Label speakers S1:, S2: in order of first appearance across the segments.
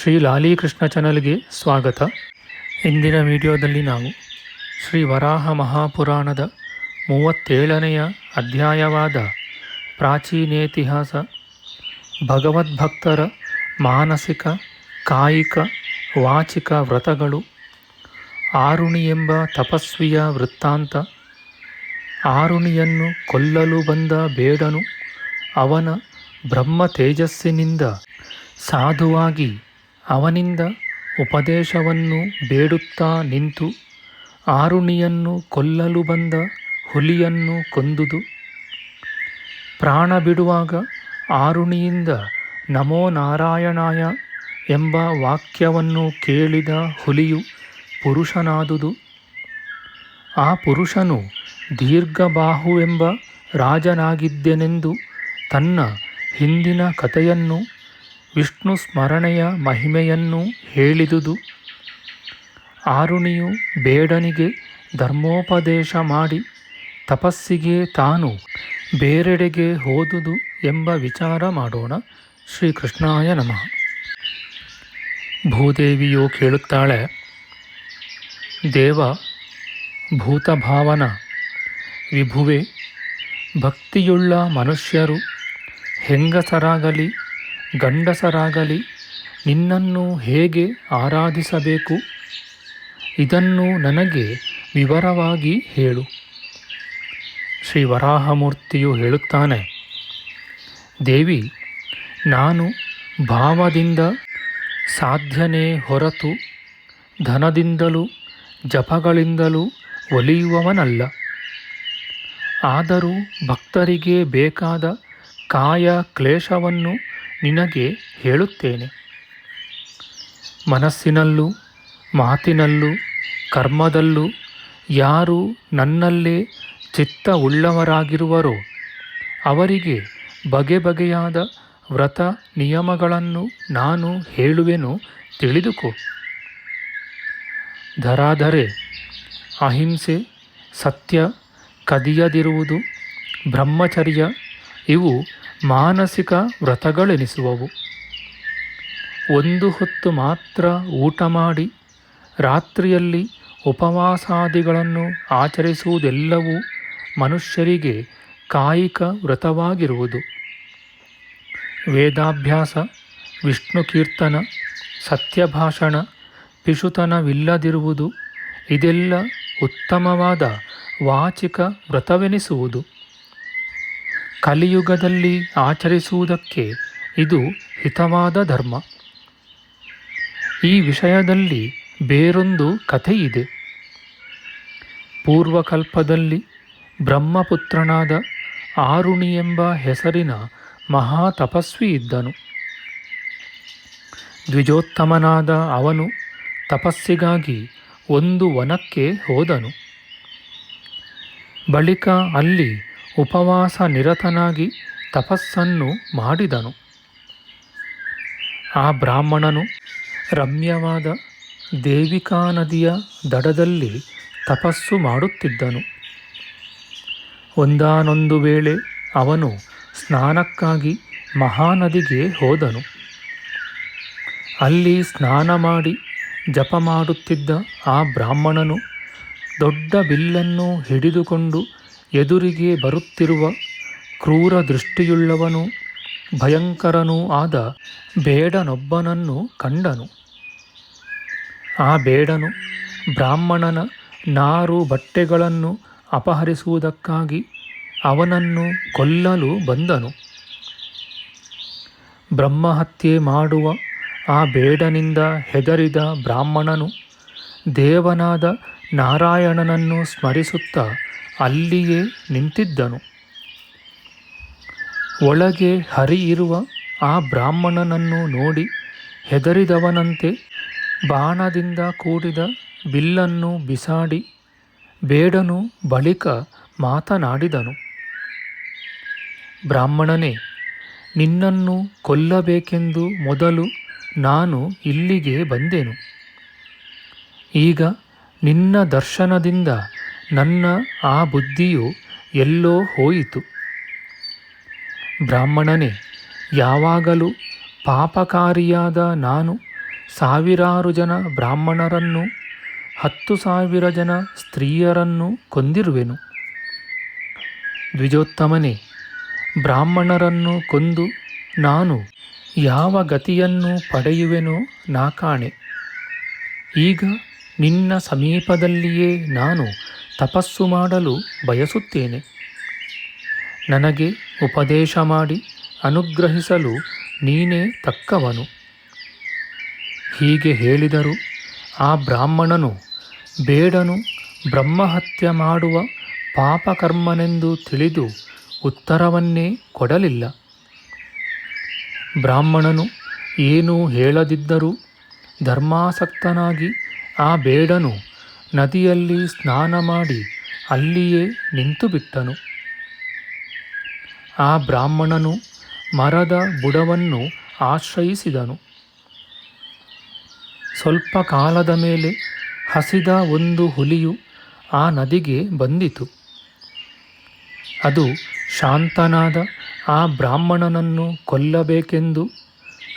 S1: ಶ್ರೀ ಲಾಲೀಕೃಷ್ಣ ಚಾನಲ್ಗೆ ಸ್ವಾಗತ. ಇಂದಿನ ವಿಡಿಯೋದಲ್ಲಿ ನಾವು ಶ್ರೀ ವರಾಹ ಮಹಾಪುರಾಣದ ಮೂವತ್ತೇಳನೆಯ ಅಧ್ಯಾಯವಾದ ಪ್ರಾಚೀನೇತಿಹಾಸ, ಭಗವದ್ಭಕ್ತರ ಮಾನಸಿಕ, ಕಾಯಿಕ, ವಾಚಿಕ ವ್ರತಗಳು, ಆರುಣಿ ಎಂಬ ತಪಸ್ವಿಯ ವೃತ್ತಾಂತ, ಆರುಣಿಯನ್ನು ಕೊಲ್ಲಲು ಬಂದ ಬೇಡನು ಅವನ ಬ್ರಹ್ಮ ತೇಜಸ್ಸಿನಿಂದ ಸಾಧುವಾಗಿ ಅವನಿಂದ ಉಪದೇಶವನ್ನು ಬೇಡುತ್ತಾ ನಿಂತು ಆರುಣಿಯನ್ನು ಕೊಲ್ಲಲು ಬಂದ ಹುಲಿಯನ್ನು ಕೊಂದುದು. ಪ್ರಾಣ ಬಿಡುವಾಗ ಆರುಣಿಯಿಂದ ನಮೋ ನಾರಾಯಣಾಯ ಎಂಬ ವಾಕ್ಯವನ್ನು ಕೇಳಿದ ಹುಲಿಯು ಪುರುಷನಾದುದು. ಆ ಪುರುಷನು ದೀರ್ಘಬಾಹು ಎಂಬ ರಾಜನಾಗಿದ್ದೆನೆಂದು ತನ್ನ ಹಿಂದಿನ ಕಥೆಯನ್ನು ವಿಷ್ಣು ಸ್ಮರಣೆಯ ಮಹಿಮೆಯನ್ನು ಹೇಳಿದುದು. ಆರುಣಿಯು ಬೇಡನಿಗೆ ಧರ್ಮೋಪದೇಶ ಮಾಡಿ ತಪಸ್ಸಿಗೆ ತಾನು ಬೇರೆಡೆಗೆ ಹೋದುದು ಎಂಬ ವಿಚಾರ ಮಾಡೋಣ. ಶ್ರೀಕೃಷ್ಣಾಯ ನಮಃ. ಭೂದೇವಿಯು ಕೇಳುತ್ತಾಳೆ, ದೇವ, ಭೂತಭಾವನ, ವಿಭುವೆ, ಭಕ್ತಿಯುಳ್ಳ ಮನುಷ್ಯರು, ಹೆಂಗಸರಾಗಲಿ ಗಂಡಸರಾಗಲಿ, ನಿನ್ನನ್ನು ಹೇಗೆ ಆರಾಧಿಸಬೇಕು? ಇದನ್ನು ನನಗೆ ವಿವರವಾಗಿ ಹೇಳು. ಶ್ರೀ ವರಾಹಮೂರ್ತಿಯು ಹೇಳುತ್ತಾನೆ, ದೇವಿ, ನಾನು ಭಾವದಿಂದ ಸಾಧ್ಯನೇ ಹೊರತು ಧನದಿಂದಲೂ ಜಪಗಳಿಂದಲೂ ಒಲಿಯುವವನಲ್ಲ. ಆದರೂ ಭಕ್ತರಿಗೆ ಬೇಕಾದ ಕಾಯ ಕ್ಲೇಶವನ್ನು ನಿನಗೆ ಹೇಳುತ್ತೇನೆ. ಮನಸ್ಸಿನಲ್ಲೂ, ಮಾತಿನಲ್ಲೂ, ಕರ್ಮದಲ್ಲೂ ಯಾರು ನನ್ನಲ್ಲೇ ಚಿತ್ತ ಉಳ್ಳವರಾಗಿರುವರೋ ಅವರಿಗೆ ಬಗೆ ಬಗೆಯಾದ ವ್ರತ ನಿಯಮಗಳನ್ನು ನಾನು ಹೇಳುವೆನು, ತಿಳಿದುಕೋ. ಧರಾಧರೆ, ಅಹಿಂಸೆ, ಸತ್ಯ ಕದಿಯದಿರುವುದು, ಬ್ರಹ್ಮಚರ್ಯ, ಇವು ಮಾನಸಿಕ ವ್ರತಗಳೆನಿಸುವವು. ಒಂದು ಹೊತ್ತು ಮಾತ್ರ ಊಟ ಮಾಡಿ, ರಾತ್ರಿಯಲ್ಲಿ ಉಪವಾಸಾದಿಗಳನ್ನು ಆಚರಿಸುವುದೆಲ್ಲವೂ ಮನುಷ್ಯರಿಗೆ ಕಾಯಿಕ ವ್ರತವಾಗಿರುವುದು. ವೇದಾಭ್ಯಾಸ ವಿಷ್ಣು ಕೀರ್ತನ ಸತ್ಯಭಾಷಣ, ಪಿಶುತನವಿಲ್ಲದಿರುವುದು, ಇದೆಲ್ಲ ಉತ್ತಮವಾದ ವಾಚಿಕ ವ್ರತವೆನಿಸುವುದು. ಕಲಿಯುಗದಲ್ಲಿ ಆಚರಿಸುವುದಕ್ಕೆ ಇದು ಹಿತವಾದ ಧರ್ಮ. ಈ ವಿಷಯದಲ್ಲಿ ಬೇರೊಂದು ಕಥೆಯಿದೆ. ಪೂರ್ವಕಲ್ಪದಲ್ಲಿ ಬ್ರಹ್ಮಪುತ್ರನಾದ ಆರುಣಿ ಎಂಬ ಹೆಸರಿನ ಮಹಾ ತಪಸ್ವಿ ಇದ್ದನು. ದ್ವಿಜೋತ್ತಮನಾದ ಅವನು ತಪಸ್ಸಿಗಾಗಿ ಒಂದು ವನಕ್ಕೆ ಹೋದನು. ಬಳಿಕ ಅಲ್ಲಿ ಉಪವಾಸ ನಿರತನಾಗಿ ತಪಸ್ಸನ್ನು ಮಾಡಿದನು. ಆ ಬ್ರಾಹ್ಮಣನು ರಮ್ಯವಾದ ದೇವಿಕಾ ನದಿಯ ದಡದಲ್ಲಿ ತಪಸ್ಸು ಮಾಡುತ್ತಿದ್ದನು. ಒಂದಾನೊಂದು ವೇಳೆ ಅವನು ಸ್ನಾನಕ್ಕಾಗಿ ಮಹಾನದಿಗೆ ಹೋದನು. ಅಲ್ಲಿ ಸ್ನಾನ ಮಾಡಿ ಜಪ ಮಾಡುತ್ತಿದ್ದ ಆ ಬ್ರಾಹ್ಮಣನು ದೊಡ್ಡ ಬಿಲ್ಲನ್ನು ಹಿಡಿದುಕೊಂಡು ಎದುರಿಗೆ ಬರುತ್ತಿರುವ ಕ್ರೂರ ದೃಷ್ಟಿಯುಳ್ಳವನು ಭಯಂಕರನೂ ಆದ ಬೇಡನೊಬ್ಬನನ್ನು ಕಂಡನು. ಆ ಬೇಡನು ಬ್ರಾಹ್ಮಣನ ನಾರು ಬಟ್ಟೆಗಳನ್ನು ಅಪಹರಿಸುವುದಕ್ಕಾಗಿ ಅವನನ್ನು ಕೊಲ್ಲಲು ಬಂದನು. ಬ್ರಹ್ಮಹತ್ಯೆ ಮಾಡುವ ಆ ಬೇಡನಿಂದ ಹೆದರಿದ ಬ್ರಾಹ್ಮಣನು ದೇವನಾದ ನಾರಾಯಣನನ್ನು ಸ್ಮರಿಸುತ್ತಾ ಅಲ್ಲಿಯೇ ನಿಂತಿದ್ದನು. ಒಳಗೆ ಹರಿಯಿರುವ ಆ ಬ್ರಾಹ್ಮಣನನ್ನು ನೋಡಿ ಹೆದರಿದವನಂತೆ ಬಾಣದಿಂದ ಕೂಡಿದ ಬಿಲ್ಲನ್ನು ಬಿಸಾಡಿ ಬೇಡನು ಬಳಿಕ ಮಾತನಾಡಿದನು. ಬ್ರಾಹ್ಮಣನೇ, ನಿನ್ನನ್ನು ಕೊಲ್ಲಬೇಕೆಂದು ಮೊದಲು ನಾನು ಇಲ್ಲಿಗೆ ಬಂದೆನು. ಈಗ ನಿನ್ನ ದರ್ಶನದಿಂದ ನನ್ನ ಆ ಬುದ್ಧಿಯು ಎಲ್ಲೋ ಹೋಯಿತು. ಬ್ರಾಹ್ಮಣನೇ, ಯಾವಾಗಲೂ ಪಾಪಕಾರಿಯಾದ ನಾನು ಸಾವಿರಾರು ಜನ ಬ್ರಾಹ್ಮಣರನ್ನು, ಹತ್ತು ಸಾವಿರ ಜನ ಸ್ತ್ರೀಯರನ್ನು ಕೊಂದಿರುವೆನು. ದ್ವಿಜೋತ್ತಮನೇ, ಬ್ರಾಹ್ಮಣರನ್ನು ಕೊಂದು ನಾನು ಯಾವ ಗತಿಯನ್ನು ಪಡೆಯುವೆನೋ ನಾ ಕಾಣೆ ಈಗ ನಿನ್ನ ಸಮೀಪದಲ್ಲಿಯೇ ನಾನು ತಪಸ್ಸು ಮಾಡಲು ಬಯಸುತ್ತೇನೆ. ನನಗೆ ಉಪದೇಶ ಮಾಡಿ ಅನುಗ್ರಹಿಸಲು ನೀನೇ ತಕ್ಕವನು. ಹೀಗೆ ಹೇಳಿದರು ಆ ಬ್ರಾಹ್ಮಣನು ಬೇಡನು ಬ್ರಹ್ಮಹತ್ಯೆ ಮಾಡುವ ಪಾಪಕರ್ಮನೆಂದು ತಿಳಿದು ಉತ್ತರವನ್ನೇ ಕೊಡಲಿಲ್ಲ. ಬ್ರಾಹ್ಮಣನು ಏನೂ ಹೇಳದಿದ್ದರೂ ಧರ್ಮಾಸಕ್ತನಾಗಿ ಆ ಬೇಡನು ನದಿಯಲ್ಲಿ ಸ್ನಾನ ಮಾಡಿ ಅಲ್ಲಿಯೇ ನಿಂತುಬಿಟ್ಟನು ಆ ಬ್ರಾಹ್ಮಣನು ಮರದ ಬುಡವನ್ನು ಆಶ್ರಯಿಸಿದನು. ಸ್ವಲ್ಪ ಕಾಲದ ಮೇಲೆ ಹಸಿದ ಒಂದು ಹುಲಿಯು ಆ ನದಿಗೆ ಬಂದಿತು. ಅದು ಶಾಂತನಾದ ಆ ಬ್ರಾಹ್ಮಣನನ್ನು ಕೊಲ್ಲಬೇಕೆಂದು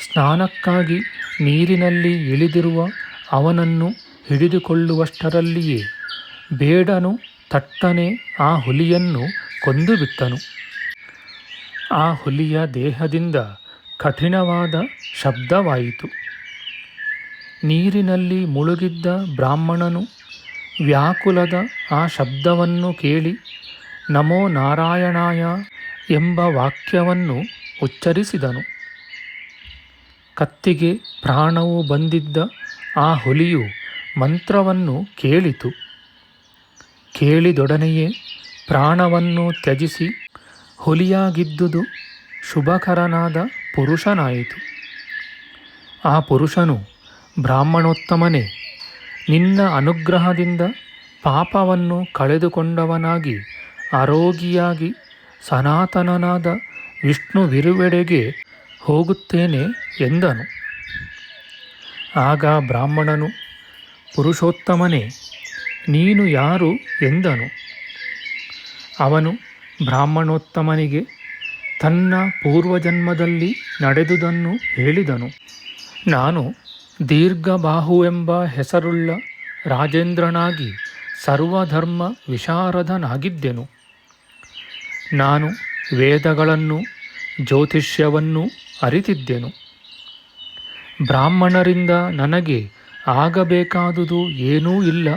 S1: ಸ್ನಾನಕ್ಕಾಗಿ ನೀರಿನಲ್ಲಿ ಇಳಿದಿರುವ ಅವನನ್ನು ಹಿಡಿದುಕೊಳ್ಳುವಷ್ಟರಲ್ಲಿಯೇ ಬೇಡನು ತಟ್ಟನೆ ಆ ಹುಲಿಯನ್ನು ಕೊಂದುಬಿಟ್ಟನು ಆ ಹುಲಿಯ ದೇಹದಿಂದ ಕಠಿಣವಾದ ಶಬ್ದವಾಯಿತು. ನೀರಿನಲ್ಲಿ ಮುಳುಗಿದ್ದ ಬ್ರಾಹ್ಮಣನು ವ್ಯಾಕುಲದ ಆ ಶಬ್ದವನ್ನು ಕೇಳಿ, ನಮೋ ನಾರಾಯಣಾಯ ಎಂಬ ವಾಕ್ಯವನ್ನು ಉಚ್ಚರಿಸಿದನು. ಕತ್ತಿಗೆ ಪ್ರಾಣವು ಬಂದಿದ್ದ ಆ ಹುಲಿಯು ಮಂತ್ರವನ್ನು ಕೇಳಿತು. ಕೇಳಿದೊಡನೆಯೇ ಪ್ರಾಣವನ್ನು ತ್ಯಜಿಸಿ ಹುಲಿಯಾಗಿದ್ದುದು ಶುಭಕರನಾದ ಪುರುಷನಾಯಿತು. ಆ ಪುರುಷನು ಬ್ರಾಹ್ಮಣೋತ್ತಮನೇ, ನಿನ್ನ ಅನುಗ್ರಹದಿಂದ ಪಾಪವನ್ನು ಕಳೆದುಕೊಂಡವನಾಗಿ ಆರೋಗಿಯಾಗಿ ಸನಾತನನಾದ ವಿಷ್ಣುವಿರುವೆಡೆಗೆ ಹೋಗುತ್ತೇನೆ ಎಂದನು. ಆಗ ಬ್ರಾಹ್ಮಣನು ಪುರುಷೋತ್ತಮನೇ, ನೀನು ಯಾರು ಎಂದನು. ಅವನು ಬ್ರಾಹ್ಮಣೋತ್ತಮನಿಗೆ ತನ್ನ ಪೂರ್ವಜನ್ಮದಲ್ಲಿ ನಡೆದುದನ್ನು ಹೇಳಿದನು. ನಾನು ದೀರ್ಘಬಾಹುವೆಂಬ ಹೆಸರುಳ್ಳ ರಾಜೇಂದ್ರನಾಗಿ ಸರ್ವಧರ್ಮ ವಿಶಾರದನಾಗಿದ್ದೆನು. ನಾನು ವೇದಗಳನ್ನು, ಜ್ಯೋತಿಷ್ಯವನ್ನು ಅರಿತಿದ್ದೆನು. ಬ್ರಾಹ್ಮಣರಿಂದ ನನಗೆ ಆಗಬೇಕಾದುದು ಏನೂ ಇಲ್ಲ.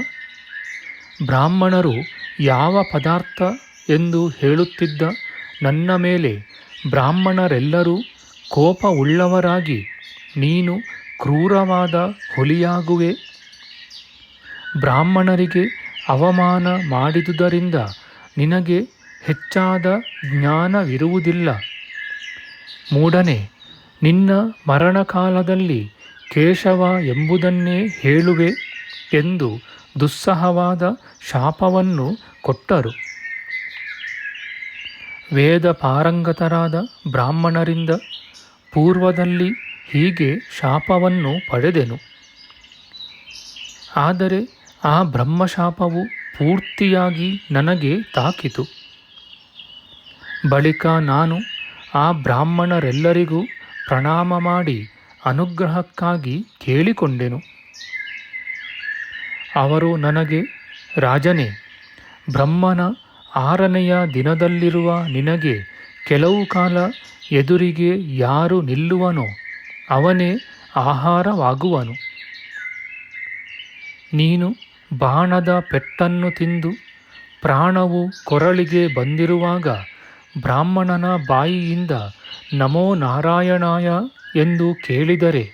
S1: ಬ್ರಾಹ್ಮಣರು ಯಾವ ಪದಾರ್ಥ ಎಂದು ಹೇಳುತ್ತಿದ್ದ ನನ್ನ ಮೇಲೆ ಬ್ರಾಹ್ಮಣರೆಲ್ಲರೂ ಕೋಪ ಉಳ್ಳವರಾಗಿ ನೀನು ಕ್ರೂರವಾದ ಹುಲಿಯಾಗುವೆ. ಬ್ರಾಹ್ಮಣರಿಗೆ ಅವಮಾನ ಮಾಡಿದುದರಿಂದ ನಿನಗೆ ಹೆಚ್ಚಾದ ಜ್ಞಾನವಿರುವುದಿಲ್ಲ. ಮೂಡನೆ ನಿನ್ನ ಮರಣಕಾಲದಲ್ಲಿ ಕೇಶವ ಎಂಬುದನ್ನೇ ಹೇಳುವೆ ಎಂದು ದುಸ್ಸಹವಾದ ಶಾಪವನ್ನು ಕೊಟ್ಟರು. ವೇದ ಪಾರಂಗತರಾದ ಬ್ರಾಹ್ಮಣರಿಂದ ಪೂರ್ವದಲ್ಲಿ ಹೀಗೆ ಶಾಪವನ್ನು ಪಡೆದೆನು. ಆದರೆ ಆ ಬ್ರಹ್ಮಶಾಪವು ಪೂರ್ತಿಯಾಗಿ ನನಗೆ ತಾಕಿತು. ಬಳಿಕ ನಾನು ಆ ಬ್ರಾಹ್ಮಣರೆಲ್ಲರಿಗೂ ಪ್ರಣಾಮ ಮಾಡಿ ಅನುಗ್ರಹಕ್ಕಾಗಿ ಕೇಳಿಕೊಂಡೆನು. ಅವರು ನನಗೆ, ರಾಜನೇ, ಬ್ರಹ್ಮನ ಆರನೆಯ ದಿನದಲ್ಲಿರುವ ನಿನಗೆ ಕೆಲವು ಕಾಲ ಎದುರಿಗೆ ಯಾರು ನಿಲ್ಲುವನೋ ಅವನೇ ಆಹಾರವಾಗುವನು. ನೀನು ಬಾಣದ ಪೆಟ್ಟನ್ನು ತಿಂದು ಪ್ರಾಣವು ಕೊರಳಿಗೆ ಬಂದಿರುವಾಗ ಬ್ರಾಹ್ಮಣನ ಬಾಯಿಯಿಂದ ನಮೋ ನಾರಾಯಣಾಯ ಎಂದು ಕೇಳಿದರೆ,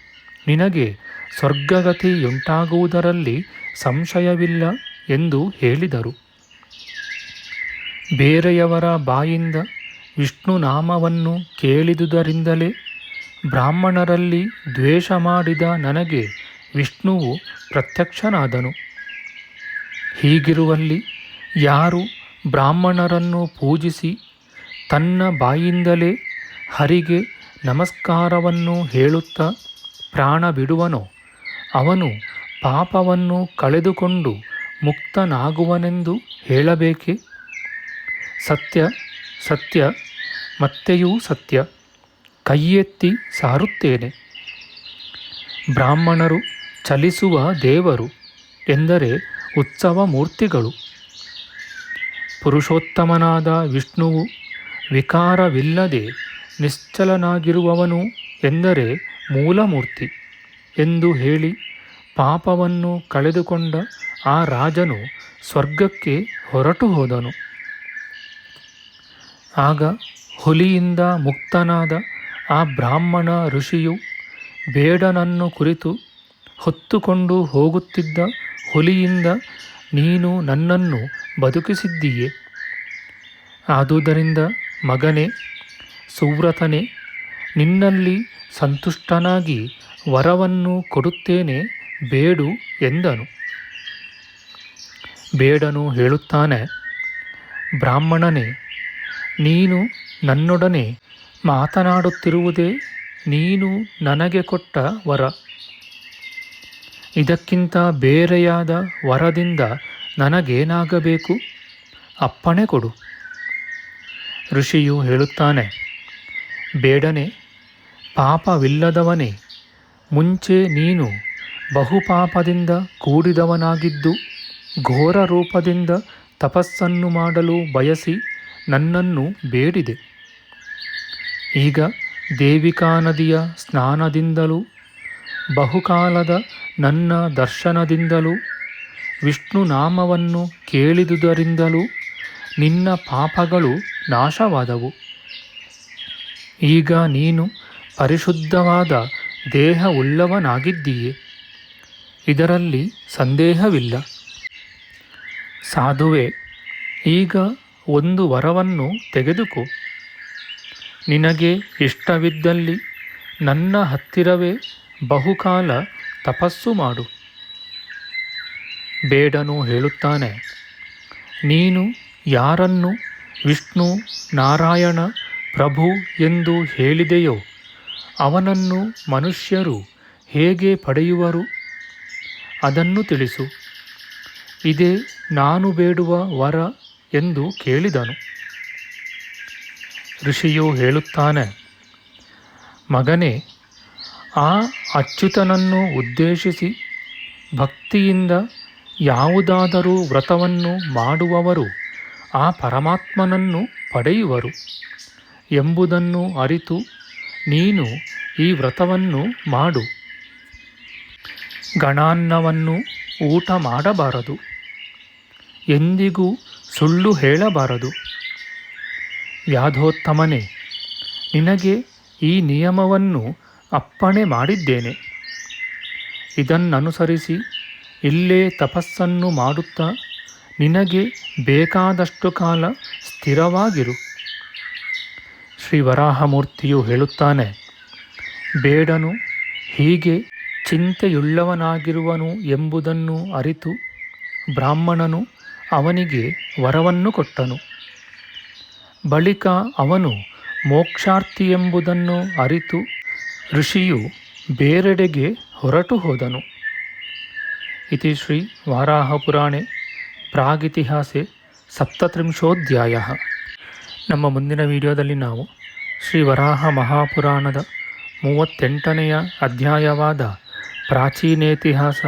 S1: ನಿನಗೆ ಸ್ವರ್ಗಗತಿಯುಂಟಾಗುವುದರಲ್ಲಿ ಸಂಶಯವಿಲ್ಲ ಎಂದು ಹೇಳಿದರು. ಬೇರೆಯವರ ಬಾಯಿಂದ ವಿಷ್ಣು ನಾಮವನ್ನು ಕೇಳಿದುದರಿಂದಲೇ ಬ್ರಾಹ್ಮಣರಲ್ಲಿ ದ್ವೇಷ ಮಾಡಿದ ನನಗೆ ವಿಷ್ಣುವು ಪ್ರತ್ಯಕ್ಷನಾದನು. ಹೀಗಿರುವಲ್ಲಿ ಯಾರು ಬ್ರಾಹ್ಮಣರನ್ನು ಪೂಜಿಸಿ ತನ್ನ ಬಾಯಿಂದಲೇ ಹರಿಗೆ ನಮಸ್ಕಾರವನ್ನು ಹೇಳುತ್ತಾ ಪ್ರಾಣ ಬಿಡುವನೋ? ಅವನು ಪಾಪವನ್ನು ಕಳೆದುಕೊಂಡು ಮುಕ್ತನಾಗುವನೆಂದು ಹೇಳಬೇಕೆ? ಸತ್ಯ ಸತ್ಯ, ಮತ್ತೆಯೂ ಸತ್ಯ. ಕೈಯೆತ್ತಿ ಸಾರುತ್ತೇನೆ. ಬ್ರಾಹ್ಮಣರು ಚಲಿಸುವ ದೇವರು ಎಂದರೆ ಉತ್ಸವ ಮೂರ್ತಿಗಳು. ಪುರುಷೋತ್ತಮನಾದ ವಿಷ್ಣುವು ವಿಕಾರವಿಲ್ಲದೆ ನಿಶ್ಚಲನಾಗಿರುವವನು ಎಂದರೆ ಮೂಲಮೂರ್ತಿ ಎಂದು ಹೇಳಿ ಪಾಪವನ್ನು ಕಳೆದುಕೊಂಡ ಆ ರಾಜನು ಸ್ವರ್ಗಕ್ಕೆ ಹೊರಟು ಹೋದನು. ಆಗ ಹುಲಿಯಿಂದ ಮುಕ್ತನಾದ ಆ ಬ್ರಾಹ್ಮಣ ಋಷಿಯು ಬೇಡನನ್ನು ಕುರಿತು ಹೊತ್ತುಕೊಂಡು ಹೋಗುತ್ತಿದ್ದ ಹುಲಿಯಿಂದ, ನೀನು ನನ್ನನ್ನು ಬದುಕಿಸಿದ್ದೀಯೆ. ಆದುದರಿಂದ ಮಗನೇ ಸುವ್ರತನೇ, ನಿನ್ನಲ್ಲಿ ಸಂತುಷ್ಟನಾಗಿ ವರವನ್ನು ಕೊಡುತ್ತೇನೆ ಬೇಡು ಎಂದನು. ಬೇಡನು ಹೇಳುತ್ತಾನೆ, ಬ್ರಾಹ್ಮಣನೇ, ನೀನು ನನ್ನೊಡನೆ ಮಾತನಾಡುತ್ತಿರುವುದೇ ನೀನು ನನಗೆ ಕೊಟ್ಟ ವರ. ಇದಕ್ಕಿಂತ ಬೇರೆಯಾದ ವರದಿಂದ ನನಗೇನಾಗಬೇಕು? ಅಪ್ಪಣೆ ಕೊಡು. ಋಷಿಯು ಹೇಳುತ್ತಾನೆ ಬೇಡನೆ, ಪಾಪವಿಲ್ಲದವನೇ, ಮುಂಚೆ ನೀನು ಬಹುಪಾಪದಿಂದ ಕೂಡಿದವನಾಗಿದ್ದು, ಘೋರ ರೂಪದಿಂದ ತಪಸ್ಸನ್ನು ಮಾಡಲು ಬಯಸಿ ನನ್ನನ್ನು ಬೇಡಿದೆ. ಈಗ ದೇವಿಕಾ ನದಿಯ ಸ್ನಾನದಿಂದಲೂ, ಬಹುಕಾಲದ ನನ್ನ ದರ್ಶನದಿಂದಲೂ, ವಿಷ್ಣು ನಾಮವನ್ನು ಕೇಳಿದುದರಿಂದಲೂ ನಿನ್ನ ಪಾಪಗಳು ನಾಶವಾದವು. ಈಗ ನೀನು ಪರಿಶುದ್ಧವಾದ ದೇಹವುಳ್ಳವನಾಗಿದ್ದೀಯೆ. ಇದರಲ್ಲಿ ಸಂದೇಹವಿಲ್ಲ. ಸಾಧುವೆ, ಈಗ ಒಂದು ವರವನ್ನು ತೆಗೆದುಕೋ. ನಿನಗೆ ಇಷ್ಟವಿದ್ದಲ್ಲಿ ನನ್ನ ಹತ್ತಿರವೇ ಬಹುಕಾಲ ತಪಸ್ಸು ಮಾಡು. ಬೇಡನು ಹೇಳುತ್ತಾನೆ, ನೀನು ಯಾರನ್ನು ವಿಷ್ಣು ನಾರಾಯಣ ಪ್ರಭು ಎಂದು ಹೇಳಿದೆಯೋ, ಅವನನ್ನು ಮನುಷ್ಯರು ಹೇಗೆ ಪಡೆಯುವರು? ಅದನ್ನು ತಿಳಿಸು. ಇದೇ ನಾನು ಬೇಡುವ ವರ ಎಂದು ಕೇಳಿದನು. ಋಷಿಯು ಹೇಳುತ್ತಾನೆ, ಮಗನೇ, ಆ ಅಚ್ಯುತನನ್ನು ಉದ್ದೇಶಿಸಿ ಭಕ್ತಿಯಿಂದ ಯಾವುದಾದರೂ ವ್ರತವನ್ನು ಮಾಡುವವರು ಆ ಪರಮಾತ್ಮನನ್ನು ಪಡೆಯುವರು. ಎಂಬುದನ್ನು ಅರಿತು ನೀನು ಈ ವ್ರತವನ್ನು ಮಾಡು. ಗಣಾನ್ನವನ್ನು ಊಟ ಮಾಡಬಾರದು. ಎಂದಿಗೂ ಸುಳ್ಳು ಹೇಳಬಾರದು. ವ್ಯಾಧೋತ್ತಮನೇ ನಿನಗೆ ಈ ನಿಯಮವನ್ನು ಅಪ್ಪಣೆ ಮಾಡಿದ್ದೇನೆ. ಇದನ್ನನುಸರಿಸಿ ಇಲ್ಲೇ ತಪಸ್ಸನ್ನು ಮಾಡುತ್ತಾ ನಿನಗೆ ಬೇಕಾದಷ್ಟು ಕಾಲ ಸ್ಥಿರವಾಗಿರು. ಶ್ರೀ ವರಾಹಮೂರ್ತಿಯು ಹೇಳುತ್ತಾನೆ, ಬೇಡನು ಹೀಗೆ ಚಿಂತೆಯುಳ್ಳವನಾಗಿರುವನು ಎಂಬುದನ್ನು ಅರಿತು ಬ್ರಾಹ್ಮಣನು ಅವನಿಗೆ ವರವನ್ನು ಕೊಟ್ಟನು. ಬಳಿಕ ಅವನು ಮೋಕ್ಷಾರ್ಥಿ ಎಂಬುದನ್ನು ಅರಿತು ಋಷಿಯು ಬೇರೆಡೆಗೆ ಹೊರಟು ಹೋದನು. ಇತಿ ಶ್ರೀ ವಾರಾಹಪುರಾಣೆ ಪ್ರಾಗಿತಿಹಾಸೆ ಸಪ್ತತ್ರಿಂಶೋಧ್ಯಾಯ. ನಮ್ಮ ಮುಂದಿನ ವಿಡಿಯೋದಲ್ಲಿ ನಾವು ಶ್ರೀ ವರಾಹ ಮಹಾಪುರಾಣದ ಮೂವತ್ತೆಂಟನೆಯ ಅಧ್ಯಾಯವಾದ ಪ್ರಾಚೀನೇತಿಹಾಸ,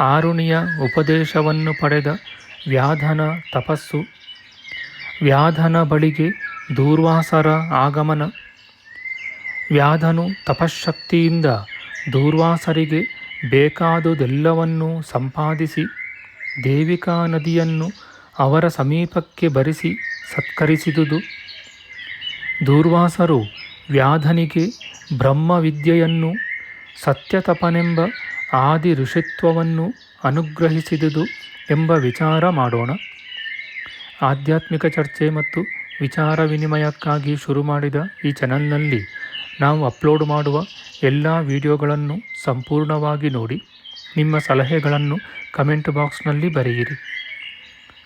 S1: ಆರುಣಿಯ ಉಪದೇಶವನ್ನು ಪಡೆದ ವ್ಯಾಧನ ತಪಸ್ಸು, ವ್ಯಾಧನ ಬಳಿಗೆ ದೂರ್ವಾಸರ ಆಗಮನ, ವ್ಯಾಧನು ತಪಶ್ಶಕ್ತಿಯಿಂದ ದೂರ್ವಾಸರಿಗೆ ಬೇಕಾದುದೆಲ್ಲವನ್ನೂ ಸಂಪಾದಿಸಿ ದೇವಿಕಾ ನದಿಯನ್ನು ಅವರ ಸಮೀಪಕ್ಕೆ ಬರಿಸಿ ಸತ್ಕರಿಸಿದುದು. ದೂರ್ವಾಸರು ವ್ಯಾಧನಿಗೆ ಬ್ರಹ್ಮವಿದ್ಯೆಯನ್ನು, ಸತ್ಯತಪನೆಂಬ ಆದಿ ಋಷಿತ್ವವನ್ನು ಅನುಗ್ರಹಿಸಿದುದು ಎಂಬ ವಿಚಾರ ಮಾಡೋಣ. ಆಧ್ಯಾತ್ಮಿಕ ಚರ್ಚೆ ಮತ್ತು ವಿಚಾರ ವಿನಿಮಯಕ್ಕಾಗಿ ಶುರು ಮಾಡಿದ ಈ ಚಾನಲ್ನಲ್ಲಿ ನಾವು ಅಪ್ಲೋಡ್ ಮಾಡುವ ಎಲ್ಲ ವಿಡಿಯೋಗಳನ್ನು ಸಂಪೂರ್ಣವಾಗಿ ನೋಡಿ. ನಿಮ್ಮ ಸಲಹೆಗಳನ್ನು ಕಮೆಂಟ್ ಬಾಕ್ಸ್ನಲ್ಲಿ ಬರೆಯಿರಿ.